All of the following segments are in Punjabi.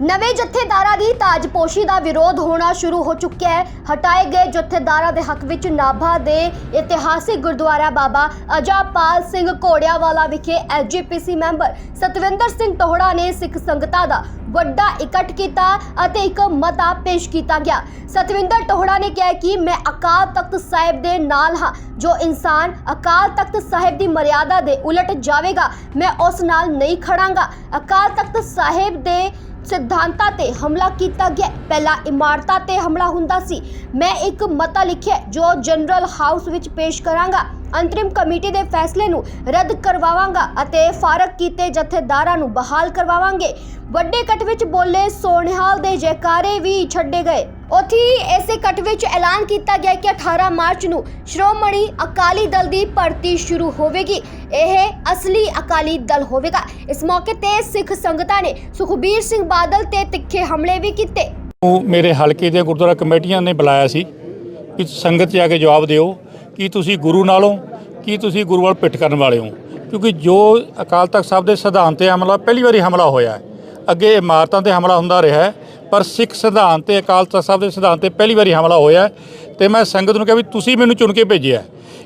ਨਵੇਂ ਜਥੇਦਾਰਾਂ ਦੀ ਤਾਜਪੋਸ਼ੀ ਦਾ ਵਿਰੋਧ ਹੋਣਾ ਸ਼ੁਰੂ ਹੋ ਚੁੱਕਿਆ ਹੈ। ਹਟਾਏ ਗਏ ਜਥੇਦਾਰਾਂ ਦੇ ਹੱਕ ਵਿੱਚ ਨਾਭਾ ਦੇ ਇਤਿਹਾਸਿਕ ਗੁਰਦੁਆਰਾ ਬਾਬਾ ਅਜਾਪਾਲ ਸਿੰਘ ਘੋੜਿਆਵਾਲਾ ਵਿਖੇ ਐਸਜੀਪੀਸੀ ਮੈਂਬਰ ਸਤਵਿੰਦਰ ਸਿੰਘ ਟੋਹੜਾ ਨੇ ਸਿੱਖ ਸੰਗਤਾਂ ਦਾ ਵੱਡਾ ਇਕੱਠ ਕੀਤਾ ਅਤੇ ਇੱਕ ਮਤਾ ਪੇਸ਼ ਕੀਤਾ ਗਿਆ। ਸਤਵਿੰਦਰ ਟੋਹੜਾ ਨੇ ਕਿਹਾ ਕਿ ਮੈਂ ਅਕਾਲ ਤਖਤ ਸਾਹਿਬ ਦੇ ਨਾਲ ਹਾਂ। ਜੋ ਇਨਸਾਨ ਅਕਾਲ ਤਖਤ ਸਾਹਿਬ ਦੀ ਮਰਿਆਦਾ ਦੇ ਉਲਟ ਜਾਵੇਗਾ, ਮੈਂ ਉਸ ਨਾਲ ਨਹੀਂ ਖੜਾਂਗਾ। ਅਕਾਲ ਤਖਤ ਸਾਹਿਬ ਦੇ ਸਿਧਾਂਤਾਂ ਤੇ ਹਮਲਾ ਕੀਤਾ ਗਿਆ। ਪਹਿਲਾਂ ਇਮਾਰਤਾਂ ਤੇ ਹਮਲਾ ਹੁੰਦਾ ਸੀ। ਮੈਂ ਇੱਕ ਮਤਾ ਲਿਖਿਆ, ਜੋ ਜਨਰਲ ਹਾਊਸ ਵਿੱਚ ਪੇਸ਼ ਕਰਾਂਗਾ। ਅੰਤਰਿਮ ਕਮੇਟੀ ਦੇ ਫੈਸਲੇ ਨੂੰ ਰੱਦ ਕਰਵਾਵਾਂਗਾ ਅਤੇ ਫਾਰਗ ਕੀਤੇ ਜਥੇਦਾਰਾਂ ਨੂੰ ਬਹਾਲ ਕਰਵਾਵਾਂਗੇ। ਵੱਡੇ ਇਕੱਠ ਵਿੱਚ ਬੋਲੇ ਸੋਨਿਹਾਲ ਦੇ ਜੈਕਾਰੇ ਵੀ ਛੱਡੇ ਗਏ। ਉੱਥੇ ਹੀ ਇਸੇ ਵਿੱਚ ਐਲਾਨ ਕੀਤਾ ਗਿਆ ਕਿ 18 ਮਾਰਚ ਨੂੰ ਸ਼੍ਰੋਮਣੀ ਅਕਾਲੀ ਦਲ ਦੀ ਭਰਤੀ ਸ਼ੁਰੂ ਹੋਵੇਗੀ। ਇਹ ਅਸਲੀ ਅਕਾਲੀ ਦਲ ਹੋਵੇਗਾ। ਇਸ ਮੌਕੇ ਤੇ ਸਿੱਖ ਸੰਗਤਾਂ ਨੇ ਸੁਖਬੀਰ ਸਿੰਘ ਬਾਦਲ ਤੇ ਤਿੱਖੇ ਹਮਲੇ ਵੀ ਕੀਤੇ। ਮੇਰੇ ਹਲਕੇ ਦੇ ਗੁਰਦੁਆਰਾ ਕਮੇਟੀਆਂ ਨੇ ਬੁਲਾਇਆ ਸੀ ਕਿ ਸੰਗਤ 'ਚ ਕੇ ਜਵਾਬ ਦਿਓ। ਕਿ ਤੁਸੀਂ ਗੁਰੂ ਨਾਲੋਂ, ਕੀ ਤੁਸੀਂ ਗੁਰੂ ਵੱਲ ਪਿੱਠ ਕਰਨ ਵਾਲੇ ਹੋ? ਕਿਉਂਕਿ ਜੋ ਅਕਾਲ ਤਖਤ ਸਾਹਿਬ ਦੇ ਸਿਧਾਂਤ ਤੇ ਹਮਲਾ, ਪਹਿਲੀ ਵਾਰੀ ਹਮਲਾ ਹੋਇਆ ਅੱਗੇ ਇਮਾਰਤਾਂ ਤੇ ਹਮਲਾ ਹੁੰਦਾ ਰਿਹਾ ਹੈ, ਪਰ ਸਿੱਖ ਸਿਧਾਂਤ ਤੇ ਅਕਾਲ ਤਖਤ ਸਾਹਿਬ ਦੇ ਸਿਧਾਂਤ ਤੇ ਪਹਿਲੀ ਵਾਰੀ ਹਮਲਾ ਹੋਇਆ ਹੈ ਤੇ ਮੈਂ ਸੰਗਤ ਨੂੰ ਕਿਹਾ ਵੀ ਤੁਸੀਂ ਮੈਨੂੰ ਚੁਣ ਕੇ ਭੇਜਿਆ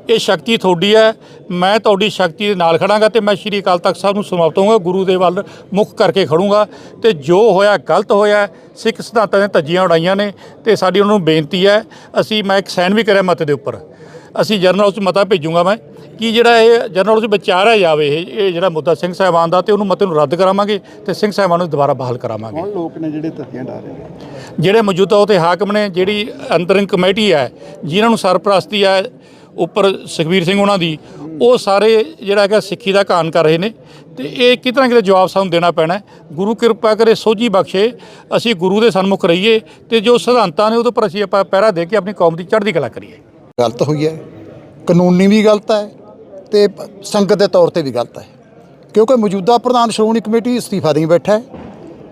ਇਹ ਸ਼ਕਤੀ ਤੁਹਾਡੀ ਹੈ, ਮੈਂ ਤੁਹਾਡੀ ਸ਼ਕਤੀ ਦੇ ਨਾਲ ਖੜਾਂਗਾ ਤੇ ਮੈਂ ਸ਼੍ਰੀ ਅਕਾਲ ਤਖਤ ਸਾਹਿਬ ਨੂੰ ਸਮਾਪਤ ਹੋਊਂਗਾ, ਗੁਰੂ ਦੇ ਵੱਲ ਮੁੱਖ ਕਰਕੇ ਖੜੂੰਗਾ ਤੇ ਜੋ ਹੋਇਆ, ਗਲਤ ਹੋਇਆ ਸਿੱਖ ਸਿਧਾਂਤਾਂ ਨੇ ਧੱਜੀਆਂ ਉਡਾਈਆਂ ਨੇ ਤੇ ਸਾਡੀ ਉਹਨਾਂ ਨੂੰ ਬੇਨਤੀ ਹੈ, ਅਸੀਂ, ਮੈਂ ਇੱਕ ਸਾਈਨ ਵੀ ਕਰਿਆ ਮਤੇ ਦੇ ਉੱਪਰ। ਅਸੀਂ ਜਰਨਲ ਹਾਊਸ 'ਚ ਮਤਾ ਭੇਜੂੰਗਾ ਮੈਂ ਕਿ ਜਿਹੜਾ ਇਹ ਜਰਨਲ ਹਾਊਸ ਵਿਚਾਰਿਆ ਜਾਵੇ ਇਹ ਜਿਹੜਾ ਮੁੱਦਾ ਸਿੰਘ ਸਾਹਿਬਾਨ ਦਾ ਤੇ ਉਹਨੂੰ ਮਤੇ ਨੂੰ ਰੱਦ ਕਰਾਵਾਂਗੇ ਤੇ ਸਿੰਘ ਸਾਹਿਬਾਨ ਨੂੰ ਦੁਬਾਰਾ ਬਹਾਲ ਕਰਾਵਾਂਗੇ। ਕੌਣ ਲੋਕ ਨੇ ਜਿਹੜੇ ਧੱਤੀਆਂ ਡਾ ਰਹੇ ਨੇ? ਜਿਹੜੇ ਮੌਜੂਦਾ ਉਤੇ ਹਾਕਮ ਨੇ ਜਿਹੜੀ ਅੰਤਰਿੰਗ ਕਮੇਟੀ ਹੈ ਜਿਨ੍ਹਾਂ ਨੂੰ ਸਰਪ੍ਰਸਤੀ ਹੈ ਉੱਪਰ ਸੁਖਬੀਰ ਸਿੰਘ ਉਹਨਾਂ ਦੀ ਉਹ ਸਾਰੇ ਜਿਹੜਾ ਹੈਗਾ ਸਿੱਖੀ ਦਾ ਕਾਨ ਕਰ ਰਹੇ ਨੇ ਤੇ ਇਹ ਕਿਤੇ ਨਾ ਕਿਤੇ ਜਵਾਬ ਸਾਨੂੰ ਦੇਣਾ ਪੈਣਾ। ਗੁਰੂ ਕਿਰਪਾ ਕਰੇ ਸੋਝੀ ਬਖਸ਼ੇ ਅਸੀਂ ਗੁਰੂ ਦੇ ਸਨਮੁਖ ਰਹੀਏ ਤੇ ਜੋ ਸਿਧਾਂਤਾਂ ਨੇ ਉਹਦੇ ਉੱਪਰ ਅਸੀਂ ਆਪਾਂ ਪਹਿਰਾ ਦੇ ਕੇ ਆਪਣੀ ਕੌਮ ਦੀ ਚੜ੍ਹਦੀ ਕਲਾ ਕਰੀਏ। ਗਲਤ ਹੋਈ ਹੈ। ਕਾਨੂੰਨੀ ਵੀ ਗਲਤ ਹੈ ਤੇ ਸੰਗਤ ਦੇ ਤੌਰ ਤੇ ਵੀ ਗਲਤ ਹੈ। ਕਿਉਂਕਿ ਮੌਜੂਦਾ ਪ੍ਰਧਾਨ ਸ਼੍ਰੋਮਣੀ ਕਮੇਟੀ ਅਸਤੀਫਾ ਦੇਈ ਬੈਠਾ ਹੈ।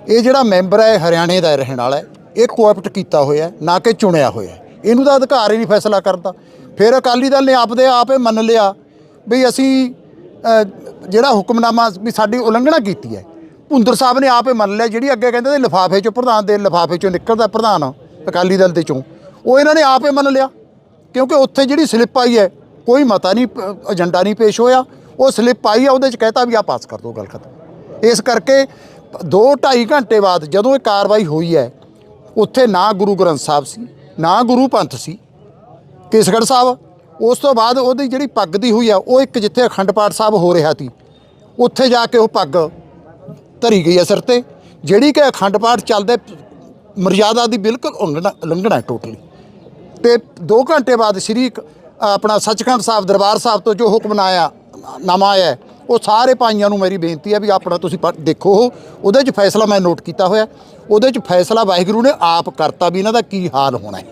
ਇਹ ਜਿਹੜਾ ਮੈਂਬਰ ਹੈ ਹਰਿਆਣੇ ਦਾ ਰਹਿਣ ਵਾਲਾ ਹੈ। ਇਹ ਕੋਆਪਟ ਕੀਤਾ ਹੋਇਆ ਨਾ ਕਿ ਚੁਣਿਆ ਹੋਇਆ ਇਹਨੂੰ ਤਾਂ ਅਧਿਕਾਰ ਹੀ ਨਹੀਂ ਫੈਸਲਾ ਕਰਨ ਦਾ। ਫਿਰ ਅਕਾਲੀ ਦਲ ਨੇ ਆਪਦੇ ਆਪ ਆਪੇ ਮੰਨ ਲਿਆ ਵੀ ਅਸੀਂ ਜਿਹੜਾ ਹੁਕਮਨਾਮਾ ਵੀ ਸਾਡੀ ਉਲੰਘਣਾ ਕੀਤੀ ਹੈ, ਭੁੰਦਰ ਸਾਹਿਬ ਨੇ ਆਪੇ ਮੰਨ ਲਿਆ, ਜਿਹੜੀ ਅੱਗੇ ਕਹਿੰਦੇ ਸੀ ਲਿਫਾਫੇ ਚੋਂ ਪ੍ਰਧਾਨ ਦੇ ਲਿਫਾਫੇ ਚੋਂ ਨਿਕਲਦਾ ਪ੍ਰਧਾਨ ਅਕਾਲੀ ਦਲ ਦੇ ਚੋਂ, ਉਹ ਇਹਨਾਂ ਨੇ ਆਪੇ ਮੰਨ ਲਿਆ। ਕਿਉਂਕਿ ਉੱਥੇ ਜਿਹੜੀ ਸਲਿੱਪ ਆਈ ਹੈ, ਕੋਈ ਮਤਾ ਨਹੀਂ, ਏਜੰਡਾ ਨਹੀਂ ਪੇਸ਼ ਹੋਇਆ। ਉਹ ਸਲਿੱਪ ਆਈ ਆ, ਉਹਦੇ ਚ ਕਹਿਤਾ ਵੀ ਆ ਪਾਸ ਕਰ ਦਿਓ ਗੱਲ ਖਤਮ। ਇਸ ਕਰਕੇ 2.5 ਘੰਟੇ ਬਾਅਦ ਜਦੋਂ ਇਹ ਕਾਰਵਾਈ ਹੋਈ ਹੈ, ਉੱਥੇ ਨਾ ਗੁਰੂ ਗ੍ਰੰਥ ਸਾਹਿਬ ਸੀ, ਨਾ ਗੁਰੂ ਪੰਥ ਸੀ, ਕੇਸਗੜ੍ਹ ਸਾਹਿਬ। ਉਸ ਤੋਂ ਬਾਅਦ ਉਹਦੀ ਜਿਹੜੀ ਪੱਗ ਦੀ ਹੋਈ ਆ, ਉਹ ਇੱਕ ਜਿੱਥੇ ਅਖੰਡ ਪਾਠ ਸਾਹਿਬ ਹੋ ਰਿਹਾ ਸੀ, ਉੱਥੇ ਜਾ ਕੇ ਉਹ ਪੱਗ ਧਰੀ ਗਈ ਹੈ ਸਿਰ ਤੇ, ਜਿਹੜੀ ਕਿ ਅਖੰਡ ਪਾਠ ਚੱਲਦੇ ਮਰਿਆਦਾ ਦੀ ਬਿਲਕੁਲ ਉਲੰਘਣਾ ਉਲੰਘਣਾ ਹੈ ਟੋਟਲੀ ਤੇ 2 ਘੰਟੇ ਬਾਅਦ ਸ੍ਰੀ ਕ- ਆਪਣਾ ਸੱਚਖੰਡ ਸਾਹਿਬ, ਦਰਬਾਰ ਸਾਹਿਬ ਤੋਂ ਜੋ ਹੁਕਮ ਆਇਆ, ਨਾਮਾ ਆਇਆ, ਉਹ ਸਾਰੇ ਭਾਈਆਂ ਨੂੰ ਮੇਰੀ ਬੇਨਤੀ ਹੈ ਵੀ ਆਪਣਾ ਤੁਸੀਂ ਪੜ੍ਹ- ਦੇਖੋ ਉਹ। ਉਹਦੇ 'ਚ ਫੈਸਲਾ ਮੈਂ ਨੋਟ ਕੀਤਾ ਹੋਇਆ ਉਹਦੇ 'ਚ ਫੈਸਲਾ ਵਾਹਿਗੁਰੂ ਨੇ ਆਪ ਕਰਤਾ ਵੀ ਇਹਨਾਂ ਦਾ ਕੀ ਹਾਲ ਹੋਣਾ ਹੈ